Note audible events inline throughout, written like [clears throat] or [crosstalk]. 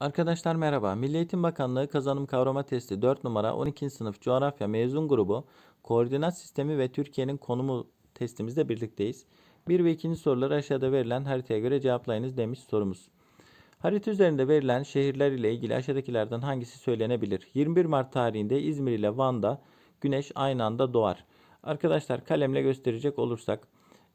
Arkadaşlar merhaba. Milli Eğitim Bakanlığı kazanım kavrama testi 4 numara 12. sınıf coğrafya mezun grubu koordinat sistemi ve Türkiye'nin konumu testimizde birlikteyiz. 1 ve 2. soruları aşağıda verilen haritaya göre cevaplayınız demiş sorumuz. Harita üzerinde verilen şehirler ile ilgili aşağıdakilerden hangisi söylenebilir? 21 Mart tarihinde İzmir ile Van'da güneş aynı anda doğar. Arkadaşlar kalemle gösterecek olursak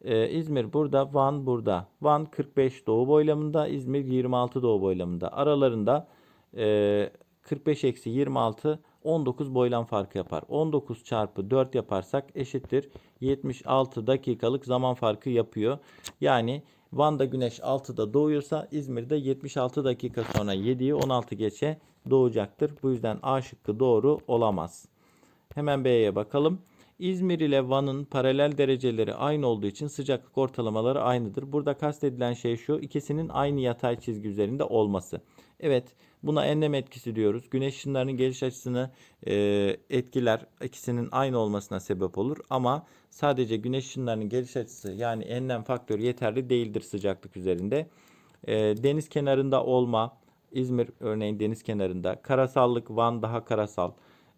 ee, İzmir burada, Van burada. Van 45 doğu boylamında, İzmir 26 doğu boylamında. Aralarında e, 45 eksi 26 19 boylam farkı yapar. 19 çarpı 4 yaparsak eşittir 76 dakikalık zaman farkı yapıyor. Yani Van'da güneş 6'da doğuyorsa İzmir'de 76 dakika sonra 7'yi 16 geçe doğacaktır. Bu yüzden A şıkkı doğru olamaz. Hemen B'ye bakalım. İzmir ile Van'ın paralel dereceleri aynı olduğu için sıcaklık ortalamaları aynıdır. Burada kastedilen şey şu, ikisinin aynı yatay çizgi üzerinde olması. Evet, buna enlem etkisi diyoruz. Güneş ışınlarının geliş açısını e, etkiler, ikisinin aynı olmasına sebep olur. Ama sadece güneş ışınlarının geliş açısı yani enlem faktörü yeterli değildir sıcaklık üzerinde. E, deniz kenarında olma, İzmir örneğin deniz kenarında, karasallık Van daha karasal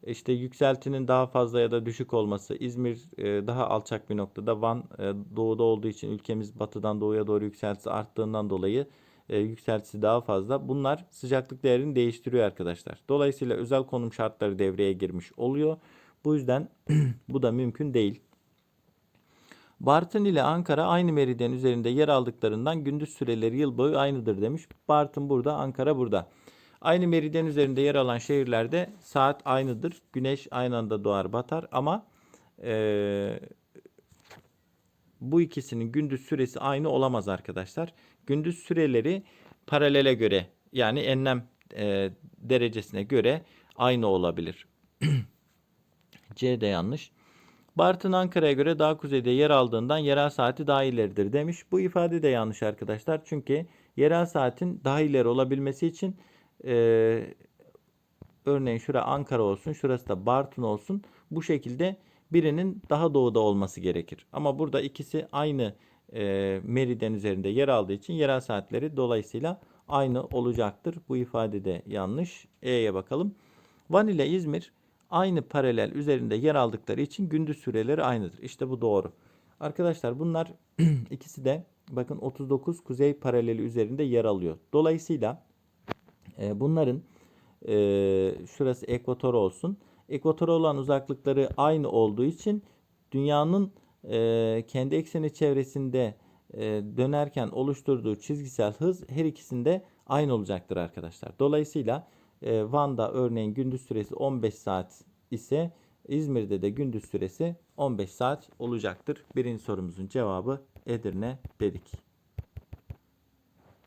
işte yükseltinin daha fazla ya da düşük olması, İzmir e, daha alçak bir noktada, Van e, doğuda olduğu için ülkemiz batıdan doğuya doğru yükseltisi arttığından dolayı e, yükseltisi daha fazla. Bunlar sıcaklık değerini değiştiriyor arkadaşlar. Dolayısıyla özel konum şartları devreye girmiş oluyor. Bu yüzden [clears throat] bu da mümkün değil. Bartın ile Ankara aynı meridyen üzerinde yer aldıklarından gündüz süreleri yıl boyu aynıdır demiş. Bartın burada, Ankara burada. Aynı meridyen üzerinde yer alan şehirlerde saat aynıdır. Güneş aynı anda doğar batar ama e, bu ikisinin gündüz süresi aynı olamaz arkadaşlar. Gündüz süreleri paralele göre yani enlem e, derecesine göre aynı olabilir. [clears throat] C de yanlış. Bartın Ankara'ya göre daha kuzeyde yer aldığından yerel saati daha ileridir demiş. Bu ifade de yanlış arkadaşlar. Çünkü yerel saatin daha ileri olabilmesi için e, örneğin şura Ankara olsun, şurası da Bartın olsun. Bu şekilde birinin daha doğuda olması gerekir. Ama burada ikisi aynı e, meridyen üzerinde yer aldığı için yerel saatleri dolayısıyla aynı olacaktır. Bu ifade de yanlış. E'ye bakalım. Van ile İzmir aynı paralel üzerinde yer aldıkları için gündüz süreleri aynıdır. İşte bu doğru. Arkadaşlar bunlar [clears throat] ikisi de bakın 39 kuzey paraleli üzerinde yer alıyor. Dolayısıyla e, bunların e, şurası ekvator olsun. Ekvator olan uzaklıkları aynı olduğu için dünyanın e, kendi ekseni çevresinde e, dönerken oluşturduğu çizgisel hız her ikisinde aynı olacaktır arkadaşlar. Dolayısıyla e, Van'da örneğin gündüz süresi 15 saat ise İzmir'de de gündüz süresi 15 saat olacaktır. Birinci sorumuzun cevabı Edirne dedik.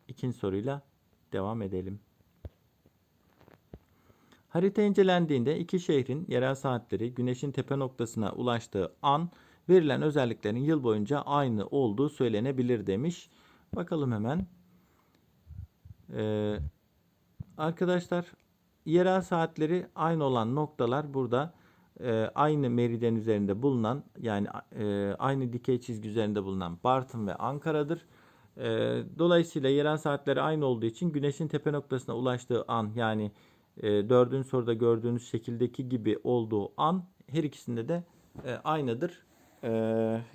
İkinci soruyla devam edelim. Harita incelendiğinde iki şehrin yerel saatleri güneşin tepe noktasına ulaştığı an verilen özelliklerin yıl boyunca aynı olduğu söylenebilir demiş. Bakalım hemen. Ee, arkadaşlar yerel saatleri aynı olan noktalar burada e, aynı meridyen üzerinde bulunan yani e, aynı dikey çizgi üzerinde bulunan Bartın ve Ankara'dır. E, dolayısıyla yerel saatleri aynı olduğu için güneşin tepe noktasına ulaştığı an yani e, dördüncü soruda gördüğünüz şekildeki gibi olduğu an her ikisinde de e, aynıdır. E,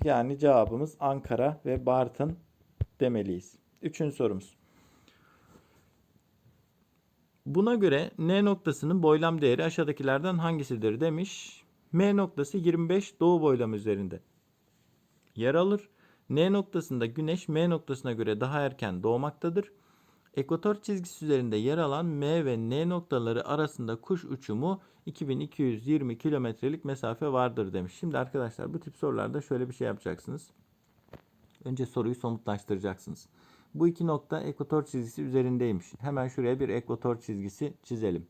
yani cevabımız Ankara ve Bartın demeliyiz. Üçüncü sorumuz. Buna göre N noktasının boylam değeri aşağıdakilerden hangisidir demiş. M noktası 25 doğu boylam üzerinde yer alır. N noktasında güneş M noktasına göre daha erken doğmaktadır. Ekvator çizgisi üzerinde yer alan M ve N noktaları arasında kuş uçumu 2220 kilometrelik mesafe vardır demiş. Şimdi arkadaşlar bu tip sorularda şöyle bir şey yapacaksınız. Önce soruyu somutlaştıracaksınız. Bu iki nokta ekvator çizgisi üzerindeymiş. Hemen şuraya bir ekvator çizgisi çizelim.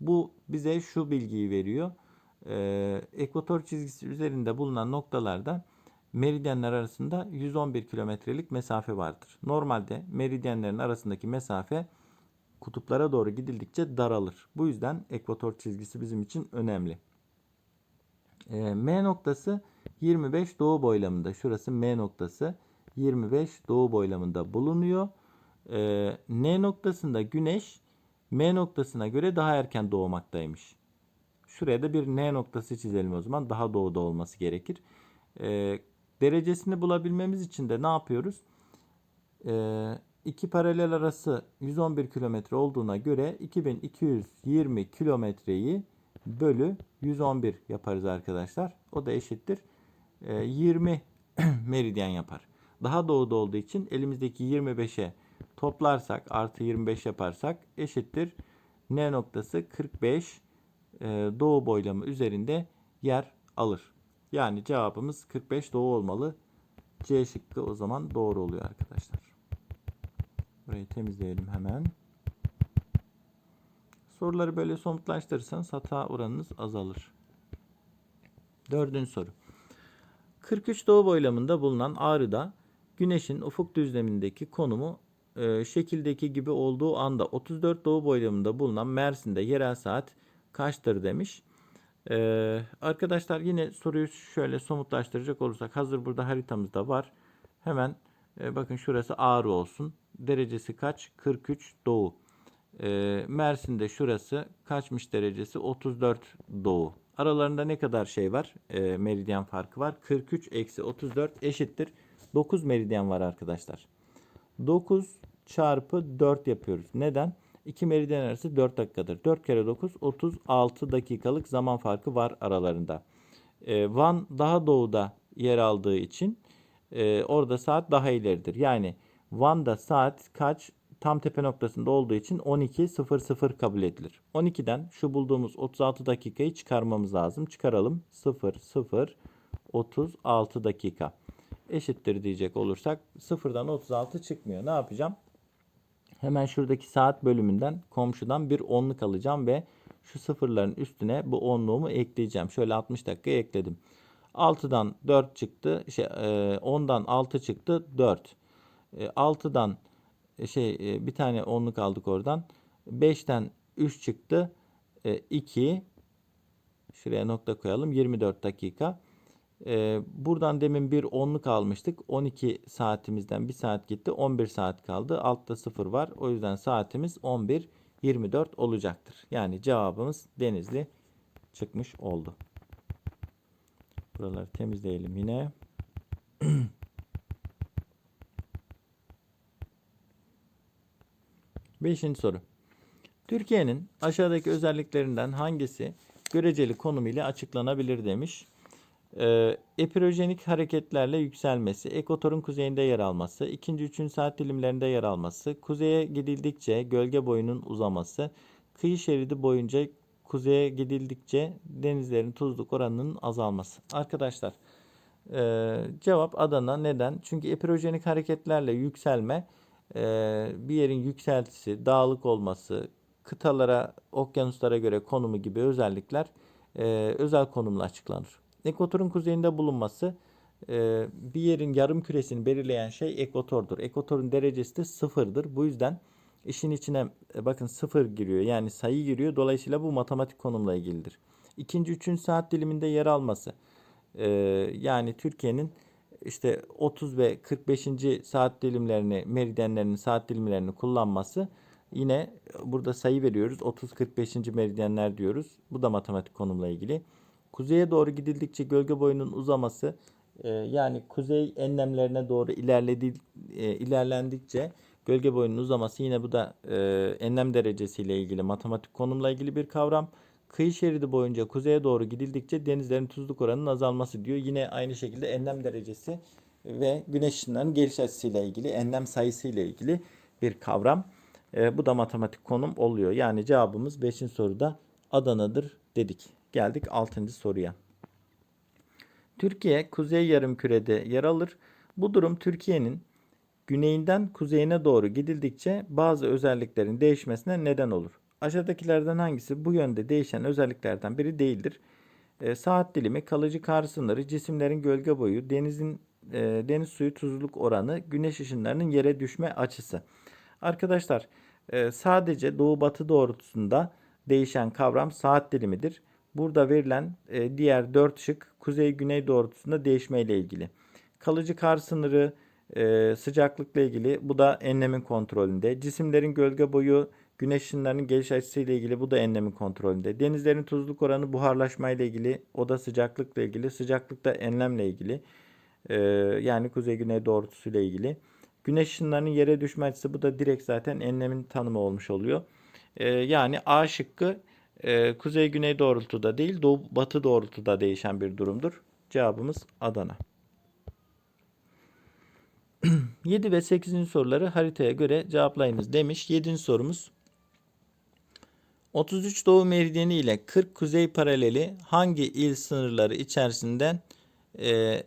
Bu bize şu bilgiyi veriyor. Ee, ekvator çizgisi üzerinde bulunan noktalarda meridyenler arasında 111 kilometrelik mesafe vardır. Normalde meridyenlerin arasındaki mesafe kutuplara doğru gidildikçe daralır. Bu yüzden ekvator çizgisi bizim için önemli. E, M noktası 25 doğu boylamında. Şurası M noktası 25 doğu boylamında bulunuyor. E, N noktasında güneş M noktasına göre daha erken doğmaktaymış. Şuraya da bir N noktası çizelim o zaman. Daha doğuda olması gerekir. Ee, derecesini bulabilmemiz için de ne yapıyoruz? Ee, iki paralel arası 111 kilometre olduğuna göre 2220 kilometreyi bölü 111 yaparız arkadaşlar. O da eşittir. Ee, 20 [clears throat] meridyen yapar. Daha doğuda olduğu için elimizdeki 25'e toplarsak artı 25 yaparsak eşittir. N noktası 45 e, doğu boylamı üzerinde yer alır. Yani cevabımız 45 doğu olmalı. C şıkkı o zaman doğru oluyor arkadaşlar. Burayı temizleyelim hemen. Soruları böyle somutlaştırırsanız hata oranınız azalır. Dördüncü soru. 43 doğu boylamında bulunan Ağrı'da Güneş'in ufuk düzlemindeki konumu e, şekildeki gibi olduğu anda 34 doğu boylamında bulunan Mersin'de yerel saat kaçtır demiş. Ee, arkadaşlar yine soruyu şöyle somutlaştıracak olursak hazır burada haritamızda var. Hemen e, bakın şurası Ağrı olsun. Derecesi kaç? 43 doğu. Ee, Mersin'de şurası kaçmış derecesi? 34 doğu. Aralarında ne kadar şey var? Ee, meridyen farkı var. 43 eksi 34 eşittir. 9 meridyen var arkadaşlar. 9 çarpı 4 yapıyoruz. Neden? 2 meridyen arası 4 dakikadır. 4 kere 9 36 dakikalık zaman farkı var aralarında. Ee, Van daha doğuda yer aldığı için e, orada saat daha ileridir. Yani Van'da saat kaç? Tam tepe noktasında olduğu için 12.00 kabul edilir. 12'den şu bulduğumuz 36 dakikayı çıkarmamız lazım. Çıkaralım. 00 36 dakika. Eşittir diyecek olursak sıfırdan 36 çıkmıyor. Ne yapacağım? Hemen şuradaki saat bölümünden komşudan bir onluk alacağım ve şu sıfırların üstüne bu onluğumu ekleyeceğim. Şöyle 60 dakika ekledim. 6'dan 4 çıktı. Şey, 10'dan 6 çıktı 4. 6'dan şey e, bir tane onluk aldık oradan. 5'ten 3 çıktı. 2 şuraya nokta koyalım. 24 dakika. Ee, buradan demin bir onluk almıştık. 12 saatimizden bir saat gitti. 11 saat kaldı. Altta 0 var. O yüzden saatimiz 11.24 olacaktır. Yani cevabımız Denizli çıkmış oldu. Buraları temizleyelim yine. [clears throat] Beşinci soru. Türkiye'nin aşağıdaki özelliklerinden hangisi göreceli konum ile açıklanabilir demiş. Ee, epirojenik hareketlerle yükselmesi, ekvatorun kuzeyinde yer alması, ikinci üçüncü saat dilimlerinde yer alması, kuzeye gidildikçe gölge boyunun uzaması, kıyı şeridi boyunca kuzeye gidildikçe denizlerin tuzluk oranının azalması. Arkadaşlar e, cevap Adana. Neden? Çünkü epirojenik hareketlerle yükselme e, bir yerin yükseltisi, dağlık olması, kıtalara, okyanuslara göre konumu gibi özellikler e, özel konumla açıklanır. Ekvatorun kuzeyinde bulunması e, bir yerin yarım küresini belirleyen şey ekvatordur. Ekvatorun derecesi de sıfırdır. Bu yüzden işin içine e, bakın sıfır giriyor. Yani sayı giriyor. Dolayısıyla bu matematik konumla ilgilidir. İkinci, üçüncü saat diliminde yer alması. E, yani Türkiye'nin işte 30 ve 45. saat dilimlerini, meridyenlerinin saat dilimlerini kullanması yine burada sayı veriyoruz. 30-45. meridyenler diyoruz. Bu da matematik konumla ilgili. Kuzeye doğru gidildikçe gölge boyunun uzaması e, yani kuzey enlemlerine doğru ilerledi, e, ilerlendikçe gölge boyunun uzaması yine bu da e, enlem derecesiyle ilgili matematik konumla ilgili bir kavram. Kıyı şeridi boyunca kuzeye doğru gidildikçe denizlerin tuzluk oranının azalması diyor. Yine aynı şekilde enlem derecesi ve güneş ışınlarının geliş açısıyla ilgili, enlem sayısı ile ilgili bir kavram. E, bu da matematik konum oluyor. Yani cevabımız 5. soruda Adana'dır dedik. Geldik 6. soruya. Türkiye kuzey yarımkürede yer alır. Bu durum Türkiye'nin güneyinden kuzeyine doğru gidildikçe bazı özelliklerin değişmesine neden olur. Aşağıdakilerden hangisi bu yönde değişen özelliklerden biri değildir? E, saat dilimi, kalıcı kar sınırı, cisimlerin gölge boyu, denizin e, deniz suyu tuzluluk oranı, güneş ışınlarının yere düşme açısı. Arkadaşlar e, sadece doğu batı doğrultusunda değişen kavram saat dilimidir. Burada verilen e, diğer 4 şık kuzey güney doğrultusunda değişme ile ilgili. Kalıcı kar sınırı Ee, sıcaklıkla ilgili bu da enlemin kontrolünde. Cisimlerin gölge boyu, güneş ışınlarının geliş açısıyla ilgili bu da enlemin kontrolünde. Denizlerin tuzluk oranı buharlaşma ile ilgili, o da sıcaklıkla ilgili. Sıcaklık da enlemle ilgili. Ee, yani kuzey güney doğrultusuyla ilgili. Güneş ışınlarının yere düşme açısı bu da direkt zaten enlemin tanımı olmuş oluyor. Ee, yani A şıkkı e, kuzey güney doğrultuda değil doğu batı doğrultuda değişen bir durumdur. Cevabımız Adana. [clears throat] 7 ve 8. soruları haritaya göre cevaplayınız demiş. 7. sorumuz 33 doğu meridyeni ile 40 kuzey paraleli hangi il sınırları içerisinden e,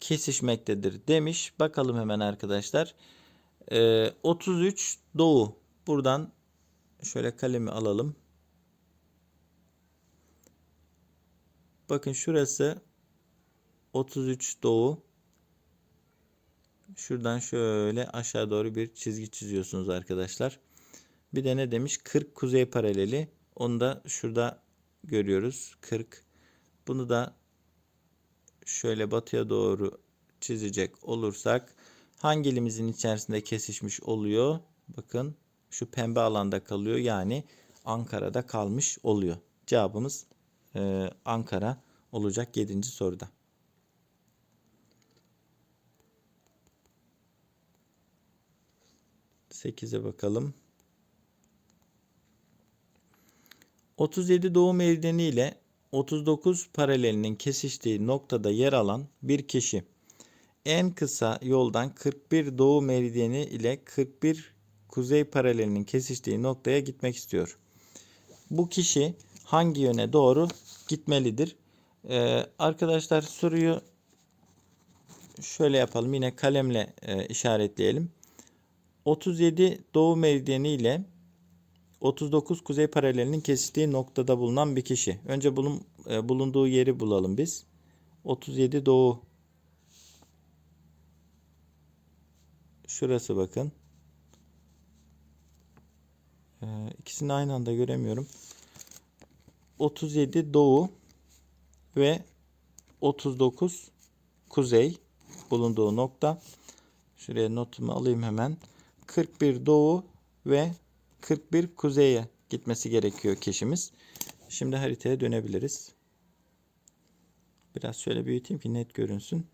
kesişmektedir demiş. Bakalım hemen arkadaşlar. E, 33 doğu. Buradan şöyle kalemi alalım. Bakın şurası 33 doğu. Şuradan şöyle aşağı doğru bir çizgi çiziyorsunuz arkadaşlar. Bir de ne demiş? 40 kuzey paraleli. Onu da şurada görüyoruz. 40. Bunu da şöyle batıya doğru çizecek olursak hangi ilimizin içerisinde kesişmiş oluyor? Bakın şu pembe alanda kalıyor. Yani Ankara'da kalmış oluyor. Cevabımız e, Ankara olacak 7. soruda. Sekize bakalım. 37 doğu meridyeni ile 39 paralelinin kesiştiği noktada yer alan bir kişi en kısa yoldan 41 doğu meridyeni ile 41 kuzey paralelinin kesiştiği noktaya gitmek istiyor. Bu kişi hangi yöne doğru gitmelidir? Ee, arkadaşlar soruyu şöyle yapalım. Yine kalemle e, işaretleyelim. 37 doğu meridyeni ile 39 kuzey paralelinin kesiştiği noktada bulunan bir kişi. Önce bulun, e, bulunduğu yeri bulalım biz. 37 doğu. Şurası bakın. E, ikisini aynı anda göremiyorum. 37 doğu ve 39 kuzey bulunduğu nokta. Şuraya notumu alayım hemen. 41 doğu ve 41 kuzeye gitmesi gerekiyor kişimiz. Şimdi haritaya dönebiliriz. Biraz şöyle büyüteyim ki net görünsün.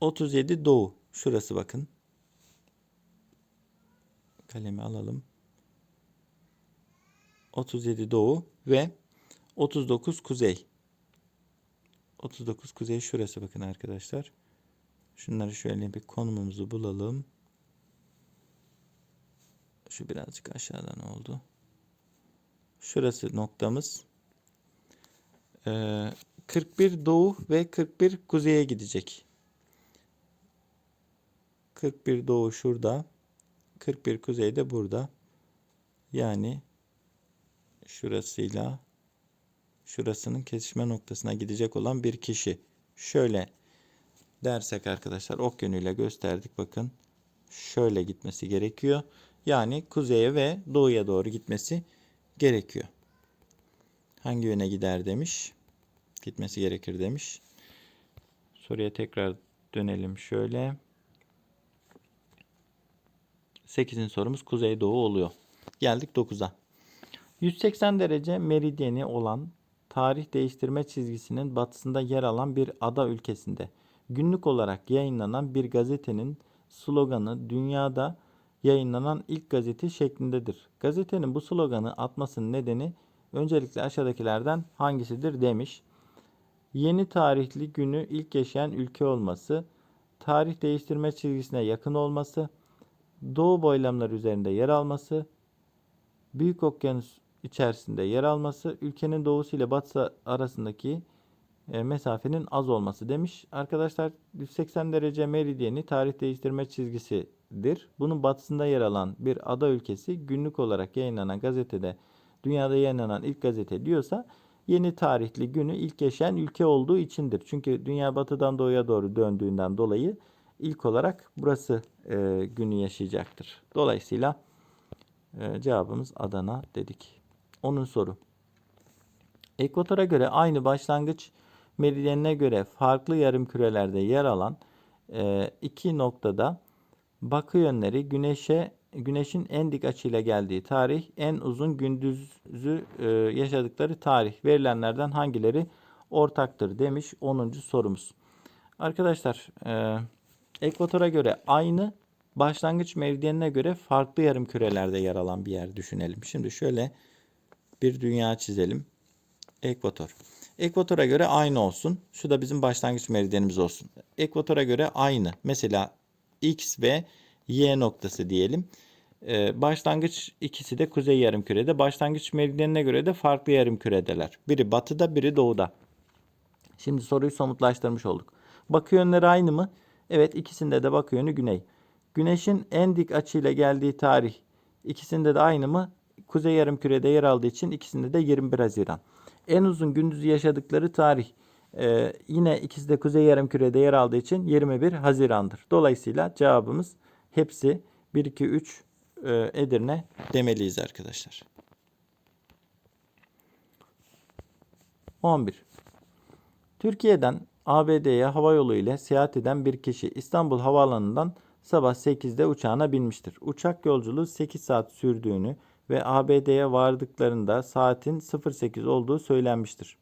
37 doğu. Şurası bakın. Kalemi alalım. 37 doğu ve 39 kuzey. 39 kuzey şurası bakın arkadaşlar. Şunları şöyle bir konumumuzu bulalım. Şu birazcık aşağıdan oldu. Şurası noktamız. Ee, 41 doğu ve 41 kuzeye gidecek. 41 doğu şurada. 41 kuzey de burada. Yani şurasıyla şurasının kesişme noktasına gidecek olan bir kişi. Şöyle dersek arkadaşlar ok yönüyle gösterdik bakın. Şöyle gitmesi gerekiyor. Yani kuzeye ve doğuya doğru gitmesi gerekiyor. Hangi yöne gider demiş. Gitmesi gerekir demiş. Soruya tekrar dönelim şöyle. 8'in sorumuz kuzey doğu oluyor. Geldik 9'a. 180 derece meridyeni olan tarih değiştirme çizgisinin batısında yer alan bir ada ülkesinde günlük olarak yayınlanan bir gazetenin sloganı dünyada yayınlanan ilk gazete şeklindedir. Gazetenin bu sloganı atmasının nedeni öncelikle aşağıdakilerden hangisidir demiş. Yeni tarihli günü ilk yaşayan ülke olması, tarih değiştirme çizgisine yakın olması, doğu boylamları üzerinde yer alması, Büyük Okyanus içerisinde yer alması, ülkenin doğusu ile batısı arasındaki e, mesafenin az olması demiş. Arkadaşlar 180 derece meridyeni tarih değiştirme çizgisidir. Bunun batısında yer alan bir ada ülkesi günlük olarak yayınlanan gazetede dünyada yayınlanan ilk gazete diyorsa yeni tarihli günü ilk yaşayan ülke olduğu içindir. Çünkü dünya batıdan doğuya doğru döndüğünden dolayı ilk olarak burası e, günü yaşayacaktır. Dolayısıyla e, cevabımız Adana dedik. Onun soru. Ekvatora göre aynı başlangıç meridyenine göre farklı yarım kürelerde yer alan e, iki noktada bakı yönleri güneşe güneşin en dik açıyla geldiği tarih, en uzun gündüzü e, yaşadıkları tarih verilenlerden hangileri ortaktır demiş 10. sorumuz. Arkadaşlar e, ekvatora göre aynı başlangıç mevdiyenine göre farklı yarım kürelerde yer alan bir yer düşünelim. Şimdi şöyle bir dünya çizelim. Ekvator. Ekvatora göre aynı olsun. Şu da bizim başlangıç meridyenimiz olsun. Ekvatora göre aynı. Mesela X ve Y noktası diyelim. Ee, başlangıç ikisi de kuzey yarımkürede. Başlangıç meridyenine göre de farklı yarımküredeler. Biri batıda, biri doğuda. Şimdi soruyu somutlaştırmış olduk. Bakı yönleri aynı mı? Evet, ikisinde de bakı yönü güney. Güneşin en dik açıyla geldiği tarih ikisinde de aynı mı? Kuzey yarımkürede yer aldığı için ikisinde de 21 Haziran. En uzun gündüzü yaşadıkları tarih e, yine ikisi de kuzey yarımkürede yer aldığı için 21 Haziran'dır. Dolayısıyla cevabımız hepsi 1 2 3 e, Edirne demeliyiz arkadaşlar. 11. Türkiye'den ABD'ye hava yolu ile seyahat eden bir kişi İstanbul Havaalanı'ndan sabah 8'de uçağına binmiştir. Uçak yolculuğu 8 saat sürdüğünü ve ABD'ye vardıklarında saatin 08 olduğu söylenmiştir.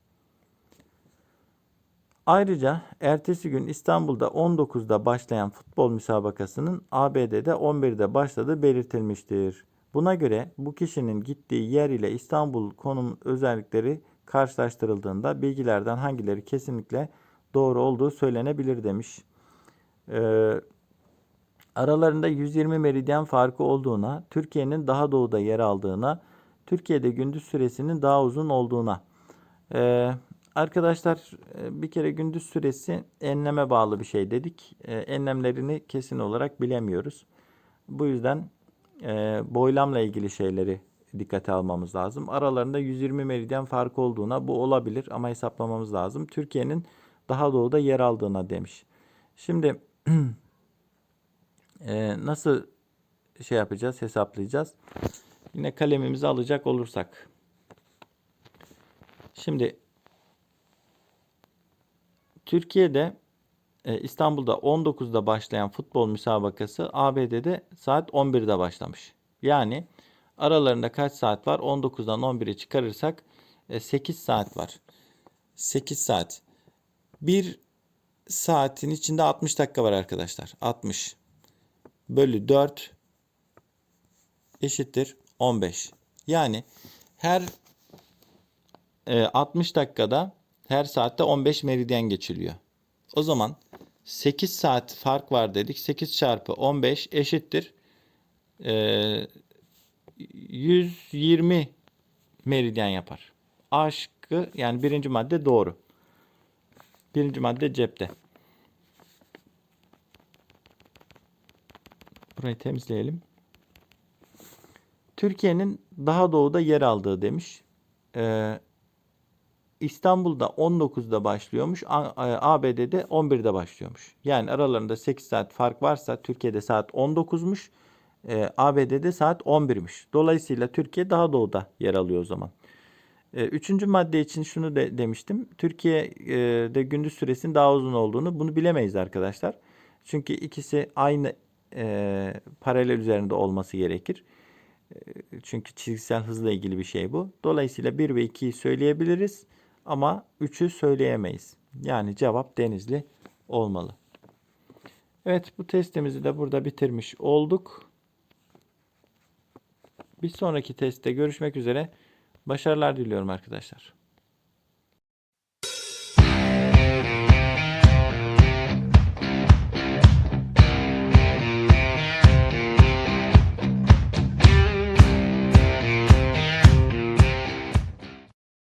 Ayrıca ertesi gün İstanbul'da 19'da başlayan futbol müsabakasının ABD'de 11'de başladığı belirtilmiştir. Buna göre bu kişinin gittiği yer ile İstanbul konum özellikleri karşılaştırıldığında bilgilerden hangileri kesinlikle doğru olduğu söylenebilir demiş. Ee, aralarında 120 meridyen farkı olduğuna, Türkiye'nin daha doğuda yer aldığına, Türkiye'de gündüz süresinin daha uzun olduğuna. Ee, arkadaşlar e, bir kere gündüz süresi enleme bağlı bir şey dedik. Ee, enlemlerini kesin olarak bilemiyoruz. Bu yüzden e, boylamla ilgili şeyleri dikkate almamız lazım. Aralarında 120 meridyen farkı olduğuna bu olabilir ama hesaplamamız lazım. Türkiye'nin daha doğuda yer aldığına demiş. Şimdi [clears throat] e, nasıl şey yapacağız, hesaplayacağız? Yine kalemimizi alacak olursak. Şimdi Türkiye'de e, İstanbul'da 19'da başlayan futbol müsabakası ABD'de saat 11'de başlamış. Yani aralarında kaç saat var? 19'dan 11'i çıkarırsak e, 8 saat var. 8 saat. Bir saatin içinde 60 dakika var arkadaşlar. 60 bölü 4 eşittir 15. Yani her e, 60 dakikada her saatte 15 meridyen geçiliyor. O zaman 8 saat fark var dedik. 8 çarpı 15 eşittir. E, 120 meridyen yapar. A şıkkı yani birinci madde doğru. Birinci madde cepte. Burayı temizleyelim. Türkiye'nin daha doğuda yer aldığı demiş. Ee, İstanbul'da 19'da başlıyormuş. ABD'de 11'de başlıyormuş. Yani aralarında 8 saat fark varsa Türkiye'de saat 19'muş. E, ABD'de saat 11'miş. Dolayısıyla Türkiye daha doğuda yer alıyor o zaman. E, üçüncü madde için şunu de demiştim. Türkiye'de gündüz süresinin daha uzun olduğunu bunu bilemeyiz arkadaşlar. Çünkü ikisi aynı e, paralel üzerinde olması gerekir. E, çünkü çizgisel hızla ilgili bir şey bu. Dolayısıyla 1 ve 2'yi söyleyebiliriz ama 3'ü söyleyemeyiz. Yani cevap Denizli olmalı. Evet bu testimizi de burada bitirmiş olduk. Bir sonraki testte görüşmek üzere. Başarılar diliyorum arkadaşlar.